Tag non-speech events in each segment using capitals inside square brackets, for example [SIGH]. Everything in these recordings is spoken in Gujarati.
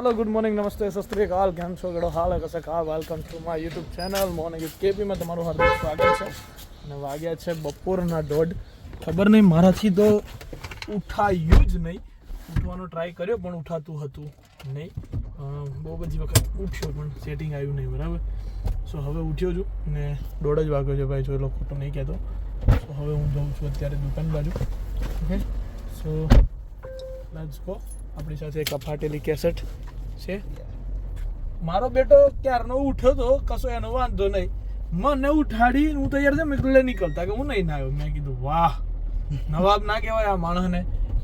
હલો ગુડ મોર્નિંગ નમસ્તે સસ્ત્રીકાલ કેમ છો ગડો હાલ કશે કા welcome to my YouTube channel morning કેપીમાં તમારું હાર્દિક સ્વાગત છે અને વાગ્યા છે બપોરના દોઢ ખબર નહીં મારાથી તો ઉઠાયું જ નહીં ઉઠવાનો ટ્રાય કર્યો પણ ઉઠાતું હતું નહીં. બહુ બધી વખત ઉઠ્યો, પણ સેટિંગ આવ્યું નહીં, બરાબર? સો હવે ઉઠ્યો છું ને દોઢ જ વાગ્યો છે ભાઈ, જો એ લોકો તો નહીં કહેતો. સો હવે હું જાઉં છું અત્યારે દુકાન બાજુ. ઓકે સો લેટ્સ ગો આપણી સાથે એક અફાટેલી કેસેટ છે? મારો બેટો ક્યારનો ઉઠ્યો તો કશો એનો વાંધો નહીં. મને ઉઠાડી હું તૈયાર છે મેં કીધું નીકળતા કે હું નહીં ના આવ્યો મેં કીધું વાહ નવાબ ના કહેવાય આ માણસને.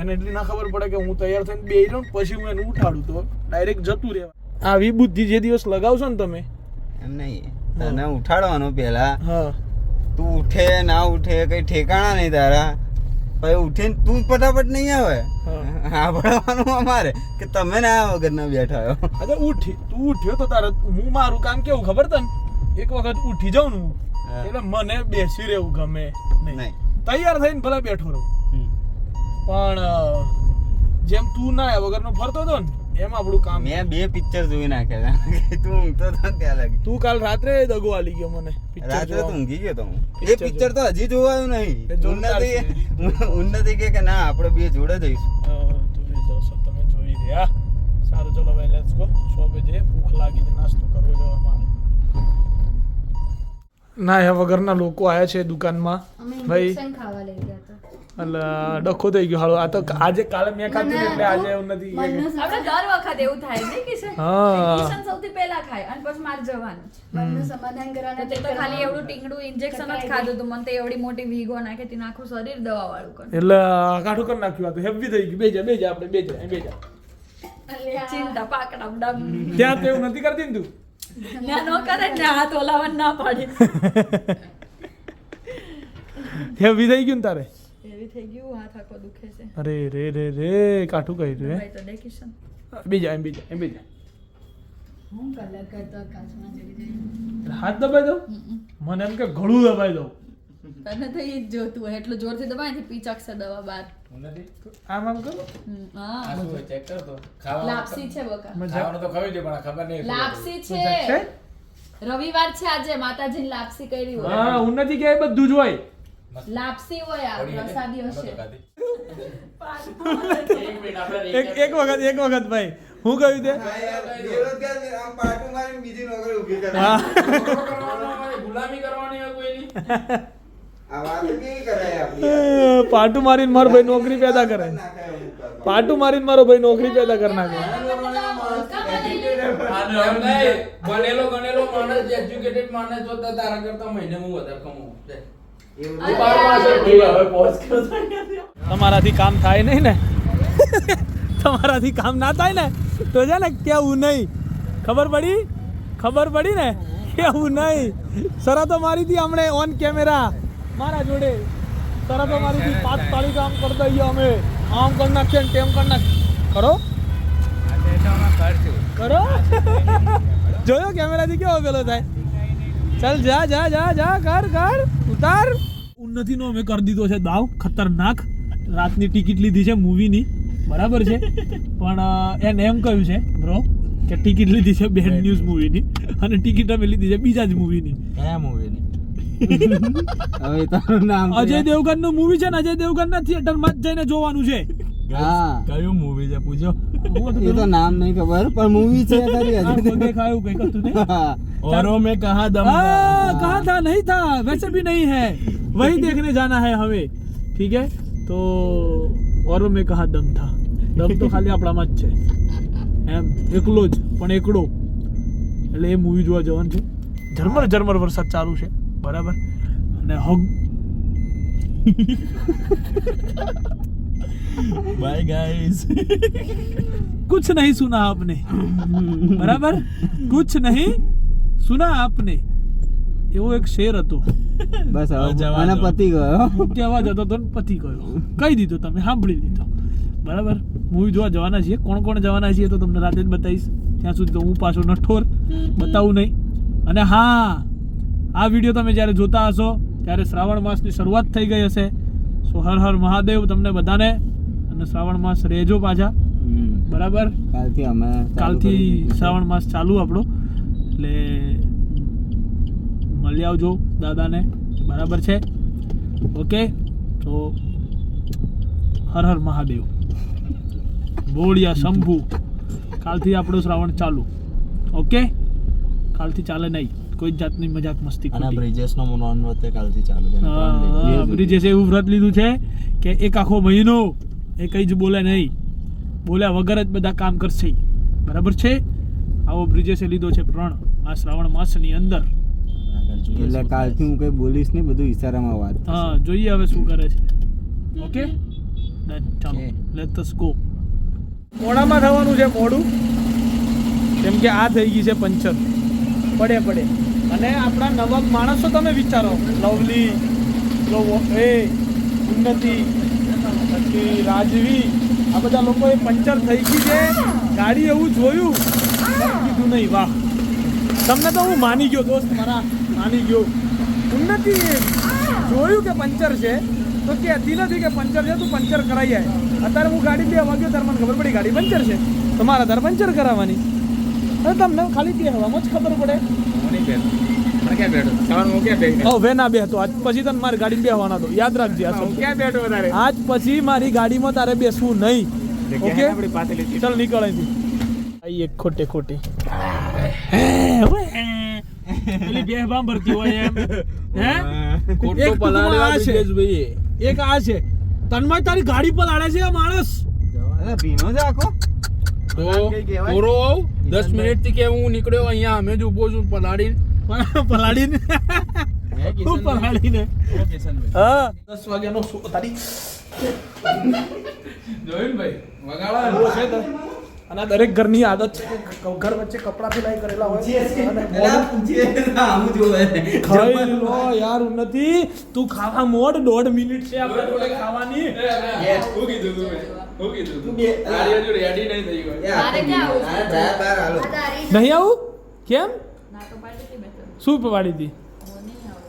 એને એટલી ના ખબર પડે કે હું તૈયાર થઈને બે રહ્યો પછી હું એને ઉઠાડું તો ડાયરેક્ટ જતું રહેવા આવી બુદ્ધિ જે દિવસ લગાવશો ને તમે. એમ નહીં. તને ઉઠાડવાનો પહેલા. હા. તું ઉઠે ના ઉઠે કઈ ઠેકાણા નહીં તારા. પછી ઉઠીને તું ફટાફટ નહીં આવે. સાંભળવાનું અમારે કે તમે ના આ વગર ના બેઠા હો. અરે ઉઠી તું ઉઠ્યો તો તારે હું મારું કામ કેવું ખબર તને? એક વખત ઉઠી જાઉં ને એટલે મને બેસી રહેવું ગમે નહીં. તૈયાર થઈને ભલે બેઠો રહું. પણ જેમ તું ના વગરનો ફરતો હતો ને એમ આપણું કામ. મેં બે પિક્ચર જોઈ નાખ્યા [LAUGHS] તું ઊંઘતો તો ત્યાં લાગી. તું કાલ રાત્રે દગો આલી ગયો મને રાત્રે તો ઊંઘી ગયો તો એ પિક્ચર તો હજી જોવાયું નહીં. ઉન્નતિ ઉન્નતિ કે કે ના આપણે બે જોડે જઈશું. જોઈ જશો તમે જોઈ રહ્યા સારું ચલો ભાઈ લેટ્સ ગો શોપે જઈએ ભૂખ લાગી છે નાસ્તો કરવો જો અમારે. ના એ વગરના લોકો આવ્યા છે દુકાનમાં. ભાઈ ઇન્જેક્શન ખાવા લઈ ગયા એટલે ડખો થઈ ગયો હાલો. આ તો આજે કાલે મેં ખાધું એટલે આજે એવું નથી આપણે દર વખત એવું થાય ને કિશન હા. કિશન સૌથી પહેલા ખાય અને પછી માર જવાનું મનનું સમાધાન કરવાનું તે તો ખાલી એવડું ટીંગડું ઇન્જેક્શન જ ખાધું તો મને તો એવડી મોટી વીગો નાખે હતી આખું શરીર દવા વાળું કર એટલે કાઠું કરી નાખ્યું આ તો. હેવી થઈ ગયું. બેજા બેજા આપણે બેજા અહીં બેજા ચિંતા પાકડા ડમ ત્યાં તો એવું નથી કરતી ને તું? ના નો કરે ને હાથ ઓલાવન ના પાડે. હેવી થઈ ગયું ને તારે? એવી થઈ ગયું હાથ આખો દુખે છે. અરે રે રે રે કાઠું કહી હે? ભાઈ તો દે બીજા એમ બીજા એમ બીજા. હું કલર કરતો આકાશમાં ચડી જાય હાથ દબાઈ દઉં? મને એમ કે ગળું દબાઈ દઉં. તને તો એ જ જોતું હોય એટલું જોરથી દબાય ને પીચકશે દવા બાર આમ આમ કરો? હા. ચેક કર તો. લાપસી છે બકા. ખાવાનું તો ખાવી દે પણ ખબર નહીં લાપસી છે? છે? રવિવાર છે આજે માતાજીની લાપસી કરી હોય. હા ઉન્નતિ કે બધું જ હોય. લાપસી હોય આ પ્રસાદી હશે એક એક વખત એક વખત ભાઈ હું કહ્યું તે પાટું મારીને મારો ભાઈ નોકરી પેદા કરે. પાટું મારીને મારો ભાઈ નોકરી પેદા કરી નાખે ભણેલો ગણેલો માણસ એજ્યુકેટેડ માણસ જોતા તારા કરતા મહિને હું વધારે કમાઉં તમારાથી કામ થાય નહીં ને? તમારાથી કામ ના થાય ને? તો છે ને, કેવું નહીં. ખબર પડી? ખબર પડી ને? કેવું નહીં. શરતો મારી હતી હમણે ઓન કેમેરા મારા જોડે શરતો મારી હતી પાંચ તાળી કામ કરી દઈએ અમે. આમ કરી નાખીએ ને તેમ કરી નાખીએ. કરો કરો જોયો? કેમેરાથી કેવો પેલો થાય? ચાલ જા જા જા જા કર કર ઉતાર. નથી નો અમે કરી દીધો છે દાવ. ખતરનાક. રાતની ટિકિટ લીધી છે મૂવીની. બરાબર છે? પણ એને એમ કહ્યું છે બ્રો કે ટિકિટ લીધી છે બેડ ન્યૂઝ મૂવીની. અને ટિકિટ અમે લીધી છે બીજા જ મૂવીની. કયા મૂવીની? હવે તારું નામ અજય દેવગનનું મૂવી છે ને? અજય દેવગન ના થિયેટરમાં જઈને જોવાનું છે. હા. કયું મૂવી છે પૂછો. એ તો નામ નહીં ખબર પણ મૂવી છે તારી અજય દેખાયું કઈ કતું નહીં ઓરો મેં કહા દમ કહા થા નહીં થા. વૈસે ભી નહીં હૈ. वही देखने जाना है हमें ठीक है तो औरों में कहा दम था દમ તો ખાલી આપણામાં જ છે એમ એકલો જ પણ એકડો એટલે એ મૂવી જોવા જવાનું છે ઝરમર ઝરમર વરસાદ ચાલુ છે બરાબર અને હગ बाय गाइस कुछ नहीं सुना आपने બરાબર कुछ नहीं सुना आपने એવો એક શેર હતો બસ મને. પતી ગયો. કહેવા જતો તો પતિ ગયો. કહી દીધો તમે સાંભળી લીધો. બરાબર? મૂવી જોવા જવાના છીએ. કોણ કોણ જવાના છીએ તો તમને રાતે જ બતાવીશ. ત્યાં સુધી તો હું પાછો નઠોર બતાવું નહીં. અને હા આ વીડિયો તમે જ્યારે જોતા હશો ત્યારે શ્રાવણ માસની શરૂઆત થઈ ગઈ હશે. સો હર હર મહાદેવ તમને બધાને. અને શ્રાવણ માસ રહેજો પાછા. બરાબર? કાલથી અમે કાલથી. શ્રાવણ માસ ચાલુ આપણો. એટલે મળી આવજો દાદાને. બરાબર છે? ઓકે? તો હર હર મહાદેવ. બોળિયા શંભુ. કાલથી આપણો શ્રાવણ ચાલુ. ઓકે? કાલથી ચાલે નહીં. કોઈ જાતની મજાક મસ્તી અને. બ્રિજેશનો નોન વ્રત કાલથી ચાલુ છે. બ્રિજેશે એવું વ્રત લીધું છે કે એક આખો મહિનો એ કઈ જ બોલે નહીં. બોલ્યા વગર જ બધા કામ કરશે. બરાબર છે? આવો બ્રિજેશે લીધો છે પ્રણ. આ શ્રાવણ માસની અંદર. જોઈએ એટલે કાલથી હું કઈ બોલીશ નહીં બધું ઈશારામાં વાત હા જોઈએ હવે શું કરે છે. ઓકે? ડન ચાલો લેટ અસ ગો મોડામાં થવાનું છે મોડું કેમ કે આ થઈ ગઈ છે પંચર. પડે પડે. અને આપણા નવા માણસો તમે વિચારો. લવલી એ ઉન્નતિ પછી રાજવી આ બધા લોકોએ પંચર થઈ ગઈ છે. ગાડી એવું જોયું. કીધું નહીં વાહ. તમને તો હું માની ગયો દોસ્ત મારા માની ગયો. ઉન્નતિ જોયું કે પંચર છે? તો કહેતી નથી કે પંચર છે તું પંચર કરાવી આય. અત્યારે હું ગાડી બે વાગ્યો ત્યારે મને ખબર પડી ગાડી પંચર છે. તો મારે તારે પંચર કરાવવાની. અરે તમને ખાલી બે હવામાં જ ખબર પડે. આજ પછી તને મારી ગાડી બેહવાના દો યાદ રાખજે આજ પછી મારી ગાડીમાં તારે બેસવું નહીં. ઓકે? ચાલ નીકળ એક ખોટે ખોટી. પેલી બે બામ ભરતી હોય એમ. હે? ટૂંકમાં પલાળવા આ છે. બ્રિજેશભાઈએ. એક આ છે. તન્મય તારી ગાડી પર લાડે છે આ માણસ. ભીનો છે આખો? તો કઈ આવ. દસ મિનિટથી કે હું નીકળ્યો અહીંયા અમે જ ઊભો છું પલાળીને. પલાળીને. હું પલાડીને હા દસ વાગ્યાનો તારી જોયું ભાઈ વગાડા છે તો. અને દરેક ઘરની આદત છે કે ઘર વચ્ચે કપડાં સિલાઈ કરેલા હોય ખાઈ લો યાર ઉન્નતિ. તું ખાવા મોડ દોઢ મિનિટ છે આપણે જોડે ખાવાની. હું કીધું તું હું કીધું તું? આ નહીં થઈ ગયો. આવું? નહીં આવું? કેમ? શું પવાડી પાડી હતી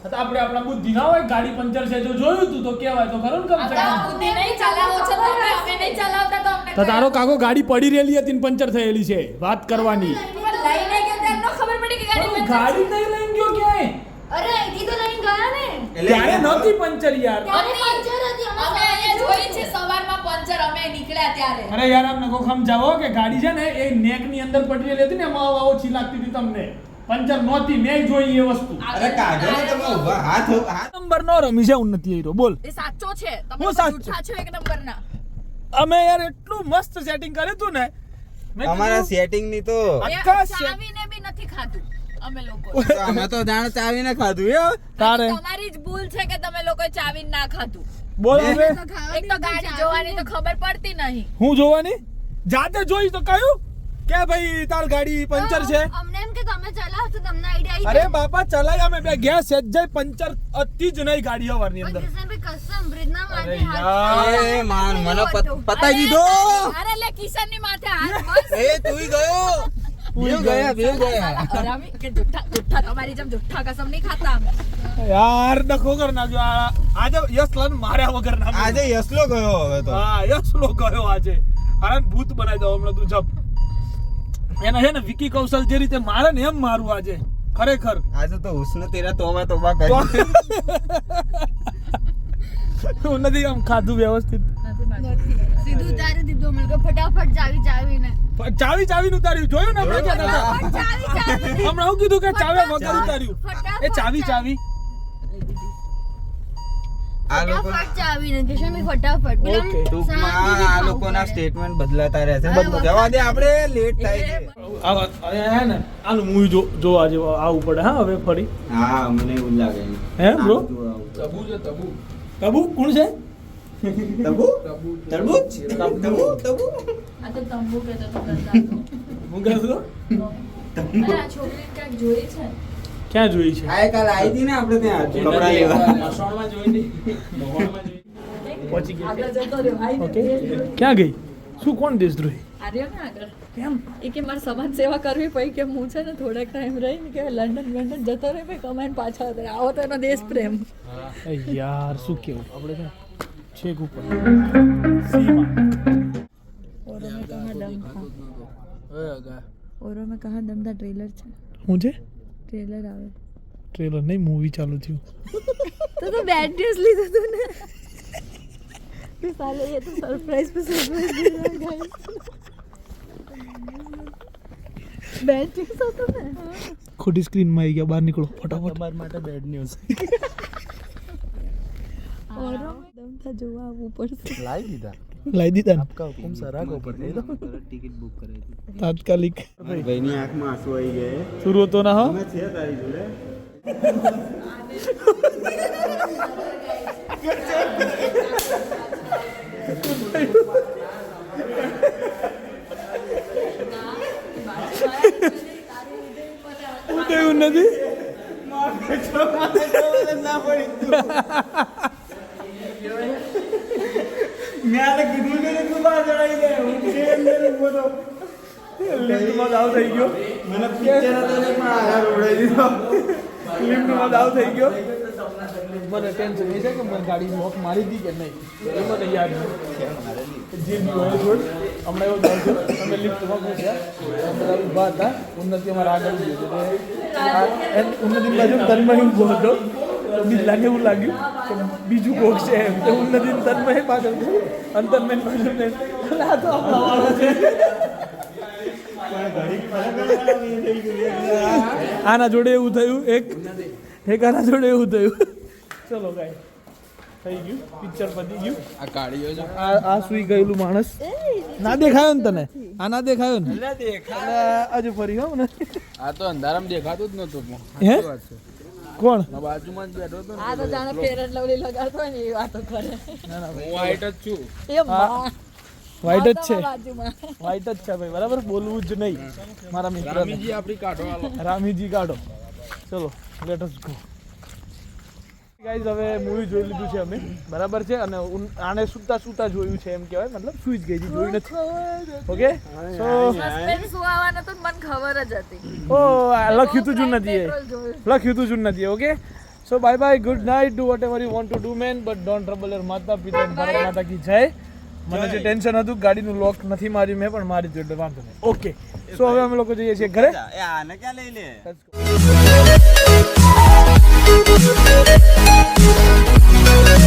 આપણે આપણા બુદ્ધિ ના હોય ગાડી પંચર છે જો જોયું તું તો કહેવાય તો ખરું કમ સે બુદ્ધિ નહીં ચલાવો છો તો અમે અમે નહીં ચલાવતા તો અમને તો તારો કાકો ગાડી પડી રહેલી હતી ને પંચર થયેલી છે વાત કરવાની. લઈને ગયો ત્યારે ખબર પડી કે ગાડી પંચર ગાડી નહીં લઈને ગયો ક્યાંય? અરે અહીંથી તો લઈને ગયા ને. ત્યારે નહોતી પંચર યાર. ત્યારે પંચર હતી અમે અહીંયા જોઈ છે. સવારમાં પંચર અમે નીકળ્યા ત્યારે. અરે યાર અમને કોખમ સમજાવો કે ગાડી છે ને એ નેકની અંદર પડી રહેલી હતી ને એમાં આવો ઓછી લાગતી હતી તમને. પંચર નોતી મેં જોઈ એ વસ્તુ. અરે કાઢો ને તમે ઊભા. હાથ હાથ નંબર નો રમી છે ઉન્નતિ હીરો બોલ. એ સાચો છે. તમે હું લોકો સાચું? જૂઠા છો. એક નંબરના. અમે યાર એટલું મસ્ત સેટિંગ કર્યું હતું ને. અમારા સેટિંગની તો આખા ચાવીને બી નથી ખાધું અમે લોકો. તો અમે તો જાણે ચાવીને ખાધું હે. તારે. તમારી જ ભૂલ છે કે તમે લોકો ચાવીને ના ખાધું. બોલ હવે. એક તો ગાડી જોવાની તો ખબર પડતી નહીં. હું જોવાની? જાતે જોઈ તો કયું? કે ભાઈ તાર ગાડી પંચર છે? અમને એમ કે તમે ચલાવો તો તમને આઈડિયા અરે બાપા ચલાય અમે બે ગયા સેજ્જાય પંચર અતિ જ નહીં ગાડી હવારની અંદર. કસમ બ્રિજના માથે હાથ એ માન મને પતાઈ દીધો! અરે લે કિશનની માથે હાથ [LAUGHS] બસ એ તુંય ગયો! યાર નખો કર નાખ્યો આજે યશ લન માર્યા વગર ના આજે યસલો ગયો હવે તો. હા યશ લો ગયો આજે. અરે ભૂત બનાવી દો હમણાં તું જપ. એને છે ને વિકી કૌશલ જે રીતે મારે ને એમ મારું આજે ખરેખર. આજે તો હુસ્ન તેરા તોબા તોબા કરી. [LAUGHS] હું નથી આમ ખાધું વ્યવસ્થિત. સીધું ઉતારી દીધું મને ફટાફટ ચાવી ચાવીને. ચાવી ચાવી ઉતાર્યું. જોયું ને આપણે હમણાં હું કીધું કે ચાવે વગર ઉતાર્યું. એ ચાવી ચાવી આ લોકો ફટાફટ ચાવીને કિશન ભાઈ ફટાફટ પેલા ટૂંકમાં આ લોકોના સ્ટેટમેન્ટ બદલાતા રહે છે. જવા દે આપણે લેટ થાય છે. હે ને આનું મૂવી જો જોવા જેવું આવું પડે હા હવે ફરી. હા મને એવું લાગે હે, bro? આ બધું આવું. તબુ છે તબુ. કબુ કોણ છે? તબુ? તબુ તબુ? તબુ. આ તો તંબુ કહેતો તો કરતા [LAUGHS] હું કહેતો હતો? છોકરી ક્યાંક જોઈ છે? ક્યાં જોઈ છે? આ કાલ આવી હતી ને આપણે ત્યાં. કપડા લેવા. મસોણમાં જોઈ પહોંચી ઓકે. ક્યાં ગઈ? શું કોણ દેશદ્રોહી? આર્યો ને આગળ. કેમ? એ કે મારે સમાજ સેવા કરવી પડી કે હું છે ને થોડાક ટાઈમ રહીને કે લંડન લંડન જતો રહે ભાઈ કમાઈને પાછો આવો તો એનો દેશ પ્રેમ. યાર શું કેવું? આપણે છે છેક કહા દમ ટ્રેલર છે હું છે? ટ્રેલર આવે. ટ્રેલર નહીં મૂવી ચાલુ થયું. તો તો બેડ ન્યૂઝ લીધું હતું ને. તો સાલે એ તો સરપ્રાઈઝ પર સરપ્રાઈઝ બેડ ન્યૂઝ હતો ને. ખોટી સ્ક્રીનમાં આવી ગયા બહાર નીકળો ફટાફટ. તમારા માટે બેડ ન્યૂઝ ઓરો દમ જોવા આવવું પડશે. લાવી દીધા. લાવી દીધા આપકા હુકમ સર આગો પર દે દો ટિકિટ બુક કરે હતી. તાત્કાલિક. ભાઈ ની આંખમાં આંસુ આવી ગયા શરૂ તો ના હો? અમે છે તારી જોડે? નથી? [LAUGHS] આને કીધું કે તું બહાર ચડાઈ દે હું છે અંદર ઊભો તો લિફ્ટમાં દાવ થઈ ગયો. મને પિક્ચર હતો ને પણ આધાર ઉડાઈ દીધો. લિફ્ટમાં દાવ થઈ ગયો. મને ટેન્શન એ છે કે મને ગાડી લોક મારી હતી કે નહીં? એ મને યાદ નથી. જે બી હોય છોડ હમણાં એવો છું અમે લિફ્ટમાં બધા ઊભા હતા. ઉન્નતિ અમારા આગળ ગયો ઉન્નતિ બાજુ તન્મય ઊભો હતો. તો બીજ એવું લાગ્યું કે બીજું કોક છે એમ તો નથી તન્મય પાછળ અંતરમેન પાછળ ને આ તો આપણા વાળા છે આના જોડે એવું થયું એક આના જોડે એવું થયું ચલો ગાય થઈ ગયું પિક્ચર પતી ગયું આ કાળીઓ છે આ આ સુઈ ગયેલું માણસ. ના દેખાયો ને તને? આ ના દેખાયો ને? હજુ ફરી હો ને આ તો અંધારામાં દેખાતું જ નતું હે? કોણ? બાજુમાં જ બેઠો હતો આ તો જાણે ફેર એન્ડ લવલી લગાડતો હોય ને એ વાતો કરે. હું વાઈટ જ છું. એ માં. વ્હાઈટ જ છે. વાઈટ જ છે ભાઈ. બરાબર? બોલવું જ નહીં. મારા મિત્ર રામીજી આપણી કાઢો રામીજી કાઢો. ચલો લેટ અસ ગો ગાઈઝ હવે મૂવી જોઈ લીધું છે અમે. બરાબર છે? અને આને સુતા સુતા જોયું છે એમ કહેવાય. મતલબ સુઈ જ ગઈ છે જોઈ નથી. ઓકે સો સસ્પેન્સ આવવાના તો મને ખબર જ હતી. ઓ લખ્યું તું જુન નથી એ. લખ્યું તું જુન નથી okay so bye bye good night do whatever you want to do man but don't trouble your માતા પિતા ભારત માતા કી જય મને જે ટેન્શન હતું ગાડીનું લોક નથી માર્યું મેં પણ મારી જોડે વાંધો નહીં. ઓકે સો હવે અમે લોકો જઈએ છીએ ઘરે. આને ક્યાં લઈ લે?